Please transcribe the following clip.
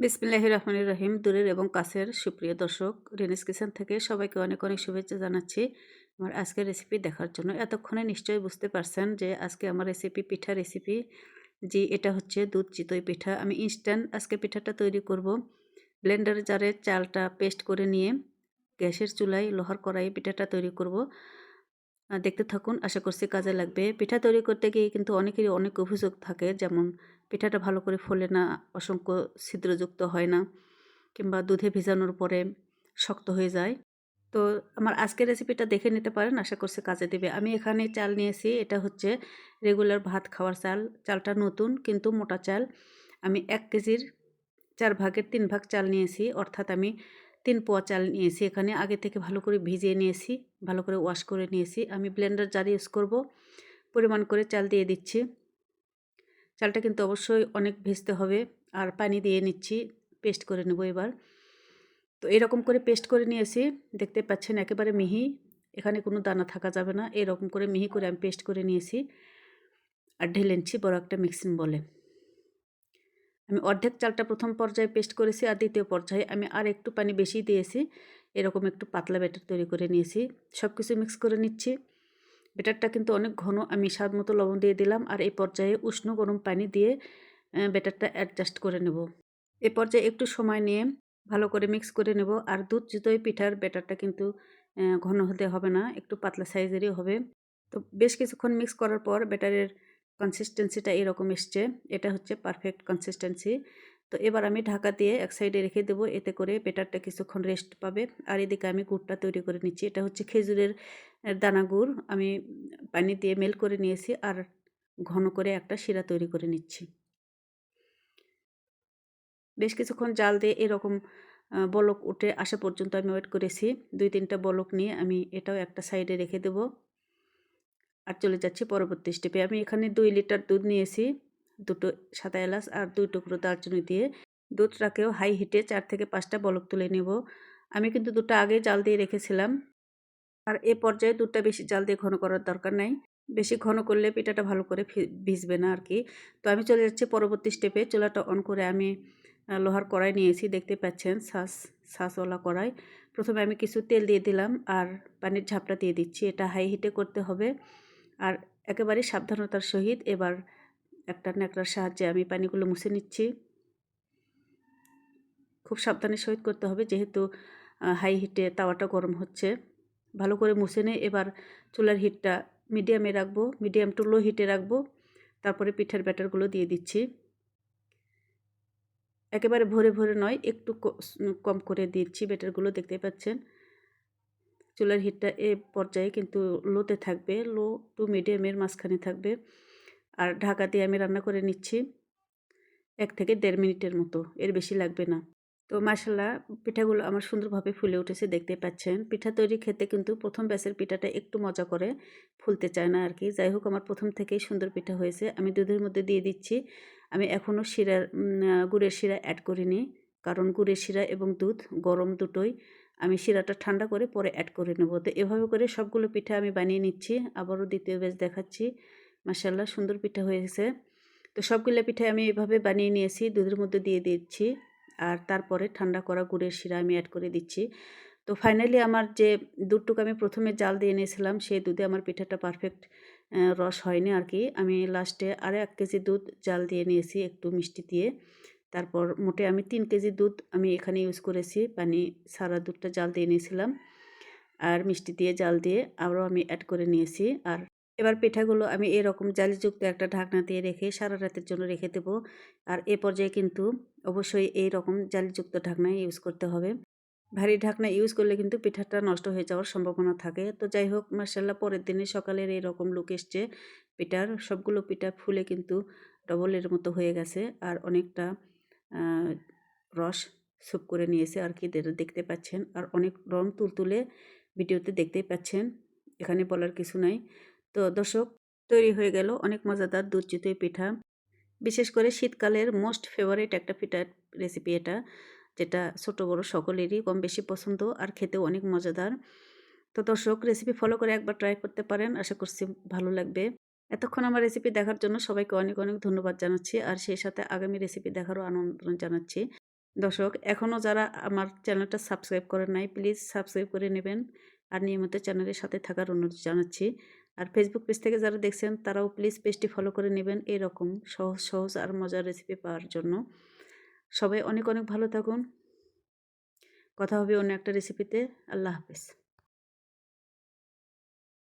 বিসমিল্লাহ রহমানির রহিম, দূরের এবং কাছের সুপ্রিয় দর্শক, রেনিস কিচেন থেকে সবাইকে অনেক অনেক শুভেচ্ছা জানাচ্ছি। আমার আজকের রেসিপি দেখার জন্য। এতক্ষণে নিশ্চয়ই বুঝতে পারছেন যে আজকে আমার রেসিপি পিঠা রেসিপি জি এটা হচ্ছে দুধ চিতই পিঠা। আমি ইনস্ট্যান্ট আজকে পিঠাটা তৈরি করব। ব্লেন্ডার জারে চালটা পেস্ট করে নিয়ে গ্যাসের চুলায় লোহার কড়াই পিঠাটা তৈরি করব। দেখতে থাকুন। আশা করছি কাজে লাগবে। পিঠা তৈরি করতে গিয়ে কিন্তু অনেকেরই অনেক অভিযোগ থাকে। যেমন, পিঠাটা ভালো করে ফোলে না, অসংখ্য ছিদ্রযুক্ত হয় না কিংবা দুধে ভিজানোর পরে শক্ত হয়ে যায়। তো আমার আজকের রেসিপিটা দেখে নিতে পারেন। আশা করছি কাজে দেবে। আমি এখানে চাল নিয়েছি। এটা হচ্ছে রেগুলার ভাত খাওয়ার চাল। চালটা নতুন কিন্তু মোটা চাল। আমি এক কেজির চার ভাগের তিন ভাগ চাল নিয়েছি। অর্থাৎ আমি তিন পোয়া চাল নিয়েছি। এখানে আগে থেকে ভালো করে ভিজিয়ে নিয়েছি, ভালো করে ওয়াশ করে নিয়েছি। আমি ব্লেন্ডার জার ইউজ করব, পরিমাণ করে চাল দিয়ে দিচ্ছি। চালটা কিন্তু অবশ্যই অনেক ভেজতে হবে, আর পানি দিয়ে নিচ্ছি পেস্ট করে নেব এবার। তো এরকম করে পেস্ট করে নিয়েছি, দেখতে পাচ্ছেন একেবারে মিহি, এখানে কোনো দানা থাকা যাবে না। এরকম করে মিহি করে আমি পেস্ট করে নিয়েছি, আর ঢেলে নিচ্ছি বড় একটা মিক্সিং বলে আমি অর্ধেক চালটা প্রথম পর্যায়ে পেস্ট করেছি আর দ্বিতীয় পর্যায়ে আমি আর একটু পানি বেশি দিয়েছি। এরকম একটু পাতলা ব্যাটার তৈরি করে নিয়েছি। সব কিছু মিক্স করে নিচ্ছি। ব্যাটারটা কিন্তু অনেক ঘন, আমি স্বাদ মতো লবণ দিয়ে দিলাম আর এই পর্যায়ে উষ্ণ গরম পানি দিয়ে ব্যাটারটা অ্যাডজাস্ট করে নেব। এ পর্যায়ে একটু সময় নিয়ে ভালো করে মিক্স করে নেব আর দুধ জুতোই পিঠার ব্যাটারটা কিন্তু ঘন হতে হবে না, একটু পাতলা সাইজেরই হবে। তো বেশ কিছুক্ষণ মিক্স করার পর ব্যাটারের কনসিস্টেন্সিটা এরকম এসছে। এটা হচ্ছে পারফেক্ট কনসিস্টেন্সি তো এবার আমি ঢাকা দিয়ে এক সাইডে রেখে দেবো। এতে করে বেটারটা কিছুক্ষণ রেস্ট পাবে। আর এদিকে আমি গুড়টা তৈরি করে নিচ্ছি। এটা হচ্ছে খেজুরের দানা গুড়। আমি পানি দিয়ে মেল করে নিয়েছি। আর ঘন করে একটা শিরা তৈরি করে নিচ্ছি। বেশ কিছুক্ষণ জাল দিয়ে এরকম বলক উঠে আসা পর্যন্ত আমি ওয়েট করেছি। দুই তিনটা বলক নিয়ে আমি এটাও একটা সাইডে রেখে দেবো। আর চলে যাচ্ছি পরবর্তী স্টেপে আমি এখানে দুই লিটার দুধ নিয়েছি, দুটো সাদা এলাচ আর দুই টুকরো দারচিনি দিয়ে। দুধটাকেও হাই হিটে চার থেকে পাঁচটা বলক তুলে নেব। আমি কিন্তু দুটো আগে জাল দিয়ে রেখেছিলাম। আর এ পর্যায়ে দুধটা বেশি জাল দিয়ে ঘন করার দরকার নাই। বেশি ঘন করলে পিঠাটা ভালো করে ভিজবে না আর কি। তো আমি চলে যাচ্ছি পরবর্তী স্টেপে চুলাটা অন করে আমি লোহার কড়াই নিয়েছি। দেখতে পাচ্ছেন শ্বাস শ্বাসওয়ালা কড়াই। প্রথমে আমি কিছু তেল দিয়ে দিলাম আর পানির ঝাপটা দিয়ে দিচ্ছি। এটা হাই হিটে করতে হবে। আর একেবারে সাবধানতার সহিত এবার একটা ন্যাকড়ার সাহায্যে আমি পানিগুলো মুছে নিচ্ছি। খুব সাবধানের সহিত করতে হবে, যেহেতু হাই হিটে তাওয়াটা গরম হচ্ছে। ভালো করে মুছে নিয়ে এবার চুলার হিটটা মিডিয়ামে রাখব মিডিয়াম টু লো হিটে রাখব। তারপরে পিঠার ব্যাটারগুলো দিয়ে দিচ্ছি। একেবারে ভরে ভরে নয়, একটু কম করে দিচ্ছি ব্যাটারগুলো দেখতে পাচ্ছেন। চুলার হিটটা এ পর্যায়ে কিন্তু লোতে থাকবে, লো টু মিডিয়ামের মাঝখানে থাকবে। আর ঢাকা দিয়ে আমি রান্না করে নিচ্ছি এক থেকে দেড় মিনিটের মতো, এর বেশি লাগবে না। তো মাসাল্লাহ পিঠাগুলো আমার সুন্দরভাবে ফুলে উঠেছে, দেখতে পাচ্ছেন। পিঠা তৈরি খেতে কিন্তু প্রথম ব্যাসের পিঠাটা একটু মজা করে ফুলতে চায় না আর কি। যাই হোক, আমার প্রথম থেকেই সুন্দর পিঠা হয়েছে। আমি দুধের মধ্যে দিয়ে দিচ্ছি। আমি এখনও শিরার গুড়ের শিরা অ্যাড করিনি। কারণ গুড়ের শিরা এবং দুধ গরম দুটোই আমি শিরাটা ঠান্ডা করে পরে অ্যাড করে নেব। তো এভাবে করে সবগুলো পিঠা আমি বানিয়ে নিচ্ছি। আবারও দ্বিতীয় বেশ দেখাচ্ছি। মাসাল্লাহ সুন্দর পিঠা হয়েছে। তো সবগুলো পিঠা আমি এভাবে বানিয়ে নিয়েছি, দুধের মধ্যে দিয়ে দিচ্ছি। আর তারপরে ঠান্ডা করা গুড়ের শিরা আমি অ্যাড করে দিচ্ছি। তো ফাইনালি আমার যে দুধটুকু আমি প্রথমে জাল দিয়ে নিয়েছিলাম, সেই দুধে আমার পিঠাটা পারফেক্ট রস হয়নি আর কি আমি লাস্টে আরও এক কেজি দুধ জাল দিয়ে নিয়েছি একটু মিষ্টি দিয়ে। তারপর মোটে আমি তিন কেজি দুধ আমি এখানে ইউজ করেছি। পানি সারা দুধটা জাল দিয়ে নিয়েছিলাম আর মিষ্টি দিয়ে জাল দিয়ে আরও আমি অ্যাড করে নিয়েছি। আর এবার পিঠাগুলো আমি এরকম জালিযুক্ত একটা ঢাকনা দিয়ে রেখে সারা রাতের জন্য রেখে দেব। আর এ পর্যায়ে কিন্তু অবশ্যই এই রকম জালিযুক্ত ঢাকনাই ইউজ করতে হবে। ভারী ঢাকনা ইউজ করলে কিন্তু পিঠাটা নষ্ট হয়ে যাওয়ার সম্ভাবনা থাকে। তো যাই হোক মার্শাল্লাহ পরের দিনে সকালের এরকম লুক এসছে। পিঠার সবগুলো পিঠা ফুলে কিন্তু ডবলের মতো হয়ে গেছে। আর অনেকটা রস সুপ করে নিয়েছে আর কি দেখতে পাচ্ছেন। আর অনেক রং তুলতুলে ভিডিওতে দেখতেই পাচ্ছেন, এখানে বলার কিছু নাই। তো দর্শক, তৈরি হয়ে গেল অনেক মজাদার দুধ চিতই পিঠা। বিশেষ করে শীতকালের মোস্ট ফেভারিট একটা পিঠার রেসিপি এটা, যেটা ছোট বড় সকলেরই কম বেশি পছন্দ আর খেতেও অনেক মজাদার। তো দর্শক, রেসিপি ফলো করে একবার ট্রাই করতে পারেন, আশা করছি ভালো লাগবে। এতক্ষণ আমার রেসিপি দেখার জন্য সবাইকে অনেক অনেক ধন্যবাদ জানাচ্ছি। আর সেই সাথে আগামী রেসিপি দেখারও আনন্দ জানাচ্ছি। দর্শক এখনও যারা আমার চ্যানেলটা সাবস্ক্রাইব করেন নাই প্লিজ সাবস্ক্রাইব করে নেবেন। আর নিয়মিত চ্যানেলের সাথে থাকার অনুরোধ জানাচ্ছি। আর ফেসবুক পেজ থেকে যারা দেখছেন, তারাও প্লিজ পেজটি ফলো করে নেবেন এরকম সহজ সহজ আর মজার রেসিপি পাওয়ার জন্য। সবাই অনেক অনেক ভালো থাকুন। কথা হবে অন্য একটা রেসিপিতে আল্লাহ হাফেজ।